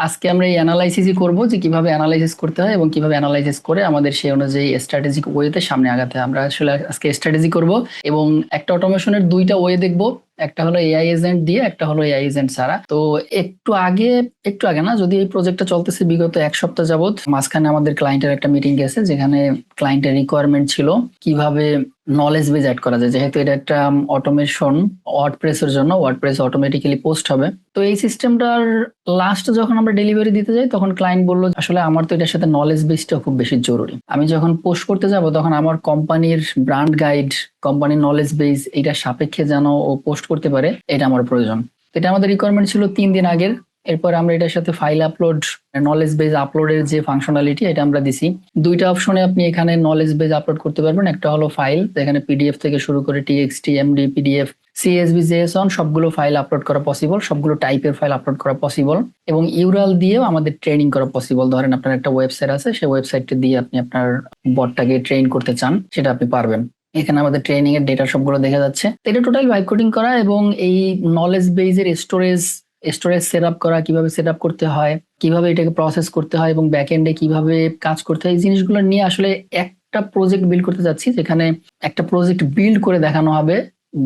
আজকে আমরা এই অ্যানালাইসিসই করব যে কীভাবে অ্যানালাইসিস করতে হয় এবং কীভাবে অ্যানালাইসিস করে আমাদের সেই অনুযায়ী স্ট্র্যাটেজিক ওয়েতে সামনে আগাতে আমরা আসলে আজকে স্ট্র্যাটেজি করব এবং একটা অটোমেশনের দুইটা ওয়ে দেখব। একটা হলো এআই এজেন্ট দিয়ে, একটা হলো এআই এজেন্ট ছাড়া। তো একটু আগে একটু আগে না, যদি এই প্রজেক্টটা চলতেছে বিগত এক সপ্তাহ যাবত মাঝখানে আমাদের ক্লায়েন্টের একটা মিটিং গেছে, যেখানে ক্লায়েন্টের রিকোয়ারমেন্ট ছিল কীভাবে নলেজ বেজ অ্যাড করা যায়। যেহেতু এটা একটা অটোমেশন ওয়ার্ড প্রেসের জন্য ওয়ার্ড প্রেস অটোমেটিক্যালি পোস্ট হবে। তো এই সিস্টেমটার লাস্ট যখন আমরা ডেলিভারি দিতে যাই, তখন ক্লায়েন্ট বলল, আসলে আমার তো এটার সাথে নলেজ বেসটা খুব বেশি জরুরি। আমি যখন পোস্ট করতে যাব, তখন আমার কোম্পানির ব্র্যান্ড গাইড কোম্পানির নলেজ বেস এটা সাপেক্ষে যেন ও পোস্ট করতে পারে, এটা আমার প্রয়োজন। এটা আমাদের রিকোয়ারমেন্ট ছিল তিন দিন আগের। এরপর আমরা এটার সাথে ফাইল আপলোড নলেজ বেজ আপলোডের যে ফাংশনালিটি এটা আমরা দিছি। দুইটা অপশনে আপনি এখানে নলেজ বেজ আপলোড করতে পারবেন। একটা হলো ফাইল যেখানে পিডিএফ থেকে শুরু করে TXT MD PDF CSV JSON সবগুলো ফাইল আপলোড করা পসিবল সবগুলো টাইপের ফাইল আপলোড করা পসিবল এবং ইউরাল দিয়েও আমাদের ট্রেনিং করা পসিবল ধরেন আপনার একটা ওয়েবসাইট আছে, সেই ওয়েবসাইটটি দিয়ে আপনি আপনার বটটাকে ট্রেন করতে চান, সেটা আপনি পারবেন। এখানে আমাদের ট্রেনিং এর ডেটা সবগুলো দেখা যাচ্ছে। এটা টোটাল ভাইব কোডিং করা এবং এই নলেজ বেজের স্টোরেজ স্টোরেজ সেট আপ করা, কীভাবে সেট আপ করতে হয়, কীভাবে এটাকে প্রসেস করতে হয় এবং ব্যাক এন্ডে কীভাবে কাজ করতে হয়, এই জিনিসগুলো নিয়ে আসলে একটা প্রজেক্ট বিল্ড করতে যাচ্ছি, যেখানে একটা প্রজেক্ট বিল্ড করে দেখানো হবে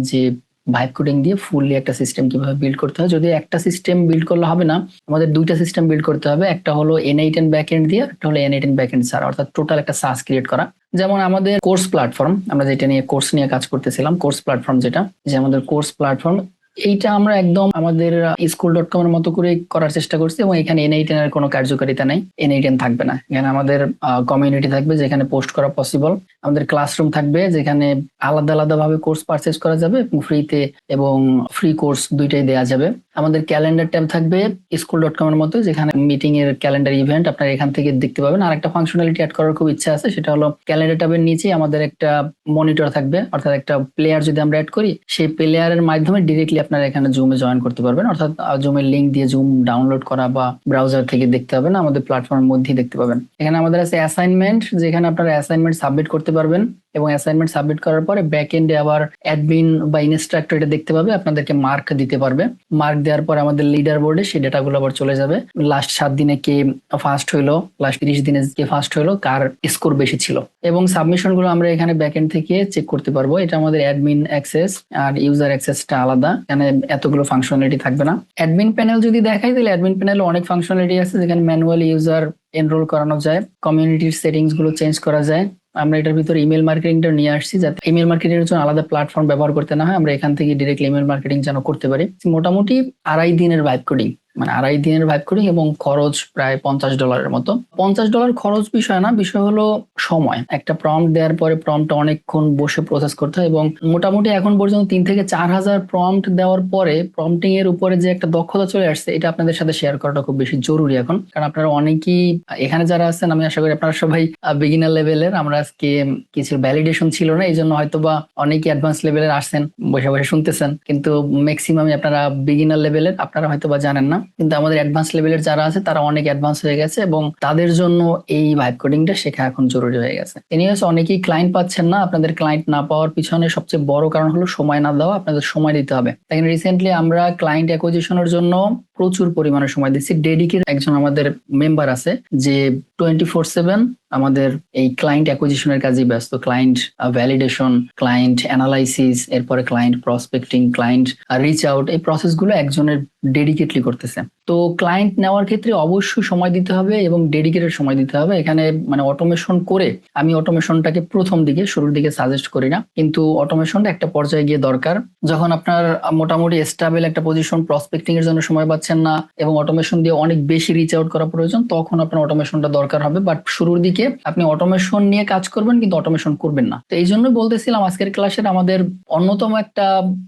যে ভাইব কোডিং দিয়ে ফুললি একটা সিস্টেম কীভাবে বিল্ড করতে হয়। যদি একটা সিস্টেম বিল্ড করলে হবে না, আমাদের দুইটা সিস্টেম বিল্ড করতে হবে। একটা হলো N eight N back end দিয়ে, একটা হলো N eight N back end ছাড়া অর্থাৎ টোটাল একটা সাস ক্রিয়েট করা। যেমন আমাদের কোর্স প্ল্যাটফর্ম আমরা যেটা নিয়ে কোর্স নিয়ে কাজ করতেছিলাম কোর্স প্ল্যাটফর্ম যেটা, যে আমাদের কোর্স প্ল্যাটফর্ম এইটা আমরা একদম আমাদের স্কুল ডট কম এর মতো করে করার চেষ্টা করছি এবং এখানে এনআইটেন এর কোনো কার্যকারিতা নেই। এনআইটেন থাকবে না। এখানে আমাদের কমিউনিটি থাকবে যেখানে পোস্ট করা পসিবল আমাদের ক্লাসরুম থাকবে যেখানে আলাদা আলাদা ভাবে কোর্স পারচেস করা যাবে এবং ফ্রিতে এবং ফ্রি কোর্স দুইটাই দেওয়া যাবে। আমাদের ক্যালেন্ডার ট্যাব থাকবে স্কুল ডট কম এর মতো, যেখানে মিটিং এর ক্যালেন্ডার ইভেন্ট আপনার এখান থেকে দেখতে পাবেন। আর একটা ফাংশনালিটি অ্যাড করার খুব ইচ্ছা আছে, সেটা হলো ক্যালেন্ডার ট্যাবের নিচে আমাদের একটা মনিটর থাকবে, অর্থাৎ একটা প্লেয়ার যদি আমরা অ্যাড করি, সেই প্লেয়ারের মাধ্যমে ডিরেক্টলি আপনারা এখানে জুমে জয়েন করতে পারবেন। অর্থাৎ জুমের লিঙ্ক দিয়ে জুম ডাউনলোড করা বা ব্রাউজার থেকে দেখতে পাবেন, আমাদের প্ল্যাটফর্মের মধ্যেই দেখতে পাবেন। এখানে আমাদের আছে অ্যাসাইনমেন্ট যেখানে আপনারা অ্যাসাইনমেন্ট সাবমিট করতে পারবেন। এবং অ্যাসাইনমেন্ট সাবমিট করার পরে ব্যাক এন্ডে আবার অ্যাডমিন বা ইনস্ট্রাক্টর এটা দেখতে পাবে, আপনাদেরকে মার্ক দিতে পারবে। মার্ক দেওয়ার পর আমাদের লিডার বোর্ডে সেই ডেটাগুলো আবার চলে যাবে। লাস্ট সাত দিনে কে ফার্স্ট হইল লাস্ট তিরিশ দিনে কে ফার্স্ট হইল, কার স্কোর বেশি ছিল। এবং সাবমিশনগুলো আমরা এখানে ব্যাক এন্ড থেকে চেক করতে পারব। এটা আমাদের অ্যাডমিন অ্যাক্সেস আর ইউজার অ্যাক্সেসটা আলাদা। এখানে এতগুলো ফাংশনালিটি থাকবে না। অ্যাডমিন প্যানেল যদি দেখাই, তাহলে অ্যাডমিন প্যানেলে অনেক ফাংশনালিটি আছে। যেখানে ম্যানুয়ালি ইউজার এনরোল করানো যায় কমিউনিটির সেটিংসগুলো চেঞ্জ করা যায়। আমরা এটার ভিতরে ইমেল মার্কেটিংটা নিয়ে আসছি যাতে ইমেল মার্কেটিং এর জন্য আলাদা প্ল্যাটফর্ম ব্যবহার করতে না হয়। আমরা এখান থেকে ডিরেক্ট ইমেল মার্কেটিং যেন করতে পারি। মোটামুটি আড়াই দিনের ভাইব কোডিং মানে আড়াই দিনের ভাইব করি এবং খরচ প্রায় পঞ্চাশ ডলারের মতো। পঞ্চাশ ডলার খরচ বিষয় না, বিষয় হলো সময়। একটা প্রম্পট দেওয়ার পরে প্রম্পটটা অনেকক্ষণ বসে প্রসেস করতে হয় এবং মোটামুটি এখন পর্যন্ত তিন থেকে চার হাজার প্রম্পট দেওয়ার পরে প্রম্পটিং এর উপরে যে একটা দক্ষতা চলে আসছে, এটা আপনাদের সাথে শেয়ার করাটা খুব বেশি জরুরি এখন। কারণ আপনারা অনেকেই এখানে যারা আছেন, আমি আশা করি আপনারা সবাই বিগিনার লেভেলের আমরা আজকে কিছু ভ্যালিডেশন ছিল না এই জন্য হয়তো বা অনেকেই অ্যাডভান্স লেভেলের আসছেন, বসে বসে শুনতেছেন। কিন্তু ম্যাক্সিমামই আপনারা বিগিনার লেভেলের আপনারা হয়তো বা জানেন না। কিন্তু আমাদের অ্যাডভান্স লেভেলের যারা আছে, তারা অনেক অ্যাডভান্স হয়ে গেছে এবং তাদের জন্য এই ভাইব কোডিংটা শেখা এখন জরুরি হয়ে গেছে। এনিওয়েস অনেকেই ক্লায়েন্ট পাচ্ছেন না, আপনাদের ক্লায়েন্ট না পাওয়ার পিছনে সবচেয়ে বড় কারণ হলো সময় না দেওয়া, আপনাদের সময় দিতে হবে। তাই রিসেন্টলি আমরা ক্লায়েন্ট অ্যাকুইজিশনের জন্য প্রচুর পরিমাণে সময় দিচ্ছি। ডেডিকেট একজন আমাদের মেম্বার আছে, যে টোয়েন্টি ফোর সেভেন আমাদের এই ক্লায়েন্ট অ্যাকুইজিশনের কাজে ব্যস্ত। ক্লায়েন্ট ভ্যালিডেশন ক্লায়েন্ট অ্যানালাইসিস এরপরে client prospecting client reach out এই প্রসেসগুলো একজনের ডেডিকেটলি করতেছে। তো ক্লায়েন্ট নেওয়ার ক্ষেত্রে অবশ্যই সময় দিতে হবে এবং ডেডিকেটেড সময় দিতে হবে। এখানে মানে অটোমেশন করে আমি অটোমেশনটাকে প্রথম দিকে, শুরুর দিকে সাজেস্ট করি না। কিন্তু অটোমেশনটা একটা পর্যায়ে গিয়ে দরকার। যখন আপনার মোটামুটি স্টাবেল একটা পজিশন প্রসপেক্টিং এর জন্য সময় পাচ্ছেন না এবং অটোমেশন দিয়ে অনেক বেশি রিচ আউট করা প্রয়োজন, তখন আপনার অটোমেশনটা দরকার হবে। বাট শুরুর দিকে আপনি অটোমেশন নিয়ে কাজ করবেন কিন্তু অটোমেশন করবেন না। তো এই জন্য বলতেছিলাম আজকের ক্লাসের আমাদের অন্যতম একটা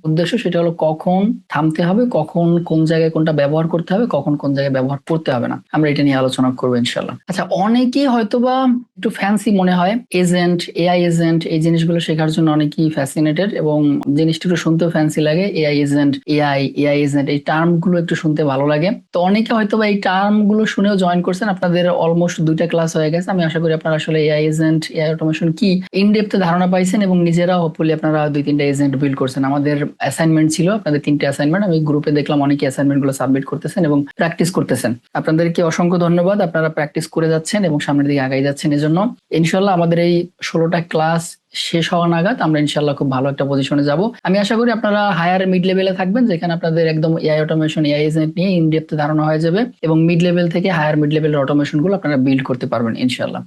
উদ্দেশ্য সেটা হলো কখন থামতে হবে, কখন কোন জায়গায় কোনটা ব্যবহার করতে হবে কখন কোন জায়গায় ব্যবহার করতে হবে না। আমরা এটা নিয়ে আলোচনা করব ইনশাল্লাহ আচ্ছা অনেকেই হয়তোবা একটু ফ্যান্সি মনে হয় এজেন্ট এআই এজেন্ট এই জিনিসগুলো শেখার জন্য অনেকেই ফ্যাসিনেটেড এবং জিনিসটা একটু শুনতেও ফ্যান্সি লাগে AI agent AI AI agent এই টার্মগুলো একটু শুনতে ভালো লাগে। তো অনেকে হয়তো বা এই টার্মগুলো শুনেও জয়েন করছেন, আপনাদের অলমোস্ট দুইটা ক্লাস হয়ে গেছে। আমি আশা করি আপনারা আসলে এআই এজেন্ট এআই অটোমেশন কি ইন ডেপথে ধারণা পাইছেন এবং নিজেরা হোপফুলি আপনারা দুই তিনটা এজেন্ট বিল্ড করছেন। আমাদের অ্যাসাইনমেন্ট ছিল, আপনাদের তিনটে অ্যাসাইনমেন্ট আমি গ্রুপে দেখলাম অনেকে অ্যাসাইনমেন্টগুলো সাবমিট করতেছেন এবং এবং প্র্যাকটিস করতেছেন। আপনাদেরকে অসংখ্য ধন্যবাদ। আপনারা প্র্যাকটিস করে যাচ্ছেন এবং সামনের দিকে আগাই যাচ্ছেন এজন্য। ইনশাল্লাহ আমাদের এই ষোলোটা ক্লাস শেষ হওয়া নাগাদ আমরা ইনশাল্লাহ খুব ভালো একটা পজিশনে যাব। আমি আশা করি আপনারা হায়ার মিড লেভেলে থাকবেন, যেখানে আপনাদের একদম এআই অটোমেশন এআই এজেন্ট নিয়ে ইন্ডিয়াতে ধারণা হয়ে যাবে এবং মিড লেভেল থেকে হায়ার মিড লেভেলের অটোমেশনগুলো আপনারা বিল্ড করতে পারবেন ইনশাল্লাহ